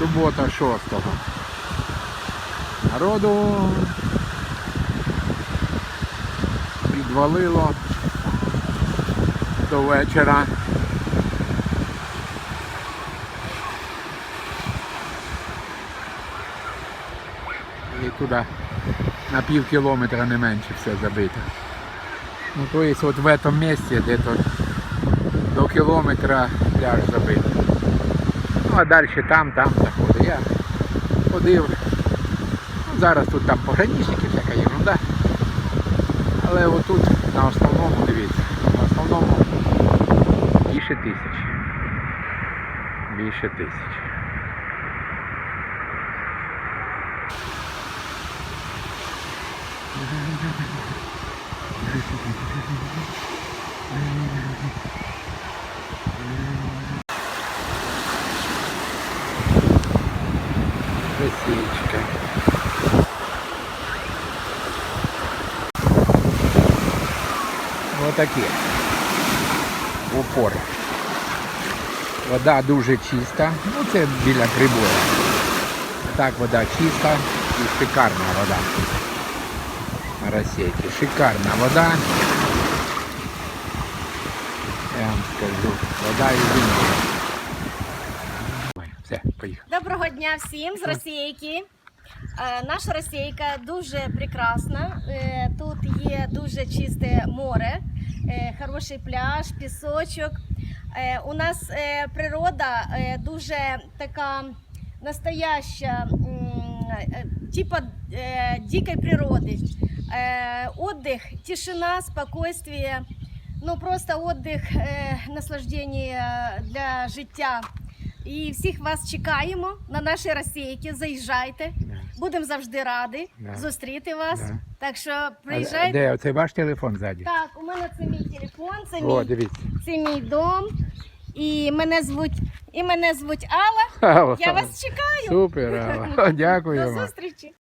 Субота 6. Народу підвалило до вечора. І туди на пів кілометра не менше все забито. Ну, то есть вот в этом месте где-то до кілометра пляж забитий. Ну а далі там, там заходить. Я ходив. Ну, зараз тут там пограничники, всяка ерунда. Але отут на основному, дивіться, на основному більше тисяч. Більше тисяч. Російська. Отакі. Упор. Вода дуже чиста. Ну це біля прибою. Так вода чиста і шикарна вода. На Російці. Шикарна вода. Я вам скажу. Вода ізюмна. Все, поїхали. Доброго дня всім з Російки. Е, Наша Російка дуже прекрасна. Е, Тут є дуже чисте море, е, хороший пляж, пісочок. У нас природа дуже така настояща, типа дикої природи. Отдых, тишина, спокойствие. Ну просто отдых, е, наслаждення для життя. І всіх вас чекаємо на наші Російки. Заїжджайте. Будемо завжди раді Да. зустріти вас. Да. Так що А приїжджайте. Де? Оце ваш телефон ззаді? Так, у мене це мій телефон, це О, мій, дивіться. це мій дом. І мене звуть, і мене звуть Алла. Я вас чекаю. Супер, Алла. Дякую До вам. зустрічі.